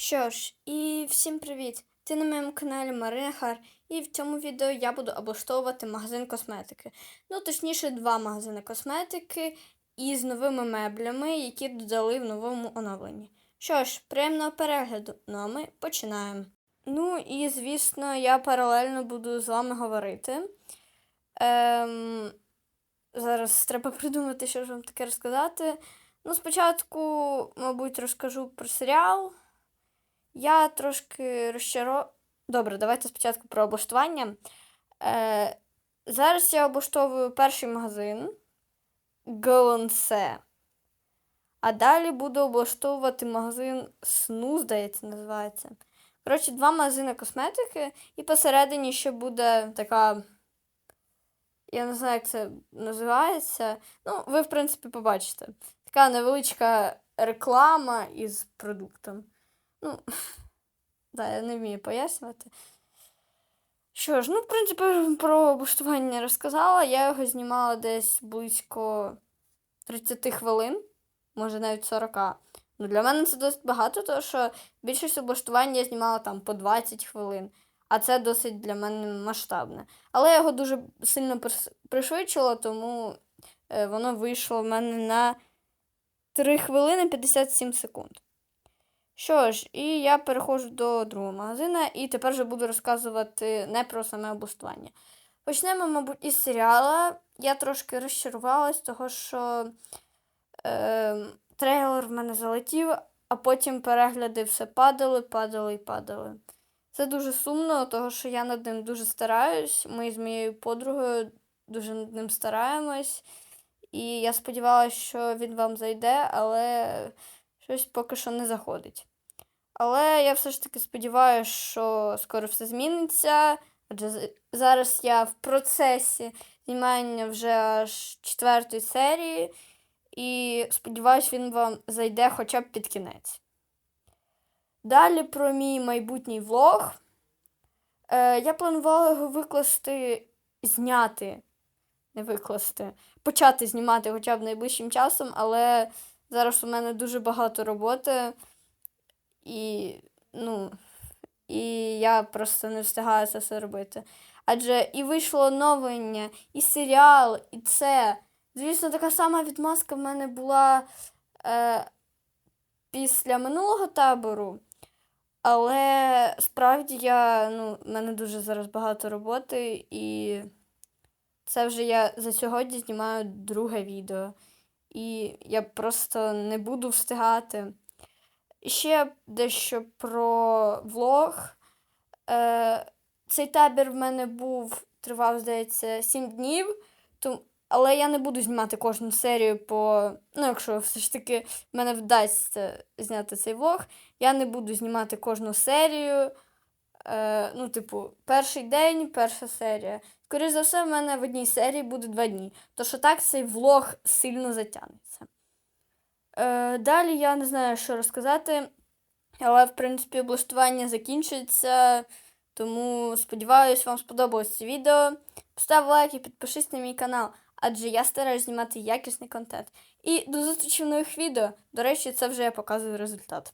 Що ж, і всім привіт! Ти на моєму каналі Марина Хар, і в цьому відео я буду облаштовувати магазин косметики. Ну, точніше, два магазини косметики із новими меблями, які додали в новому оновленні. Що ж, приємного перегляду, ну а ми починаємо. Ну і звісно, я паралельно буду з вами говорити. Ем, зараз треба придумати, що ж вам таке розказати. Ну, спочатку, мабуть, розкажу про серіал. Я трошки розчаро... Добре, давайте спочатку про облаштування. Е, зараз я облаштовую перший магазин Голонсе. А далі буду облаштовувати магазин Сну, здається, називається. Коротше, два магазини косметики, і посередині ще буде така. Я не знаю, як це називається. Ну, ви, в принципі, побачите. Така невеличка реклама із продуктом. Ну, да, я не вмію пояснювати. Що ж, ну, в принципі, про облаштування розказала. Я його знімала десь близько 30 хвилин, може навіть 40. Ну, для мене це досить багато, тому що більшість облаштування я знімала там по 20 хвилин, а це досить для мене масштабне. Але я його дуже сильно пришвидшила, тому е, воно вийшло в мене на 3 хвилини 57 секунд. Що ж, і я переходжу до другого магазина, і тепер вже буду розказувати не про саме облаштування. Почнемо, мабуть, із серіала. Я трошки розчарувалась, того що е, трейлер в мене залетів, а потім перегляди все падали, падали і падали. Це дуже сумно, того що я над ним дуже стараюсь. Ми з моєю подругою дуже над ним стараємось. І я сподівалася, що він вам зайде, але щось поки що не заходить. Але я все ж таки сподіваюся, що скоро все зміниться. Адже зараз я в процесі знімання вже аж четвертої серії, і сподіваюся, він вам зайде хоча б під кінець. Далі про мій майбутній влог. Е, я планувала його викласти, зняти, не викласти, почати знімати хоча б найближчим часом, але зараз у мене дуже багато роботи. І, ну, і я просто не встигаю це все робити. Адже і вийшло оновлення, і серіал, і це. Звісно, така сама відмазка в мене була е, після минулого табору. Але справді я, ну, в мене дуже зараз багато роботи, і це вже я за сьогодні знімаю друге відео. І я просто не буду встигати. Ще дещо про влог. Е, цей табір в мене був, тривав, здається, 7 днів. То, але я не буду знімати кожну серію по. Ну, якщо все ж таки мене вдасться зняти цей влог, я не буду знімати кожну серію. Е, ну, типу, перший день, перша серія. Скоріше за все, в мене в одній серії буде два дні. То що так цей влог сильно затягнеться. Е, далі я не знаю, що розказати, але, в принципі, облаштування закінчується. Тому сподіваюсь, вам сподобалось це відео. Постав лайк і підпишись на мій канал, адже я стараюсь знімати якісний контент. І до зустрічі в нових відео. До речі, це вже я показую результат.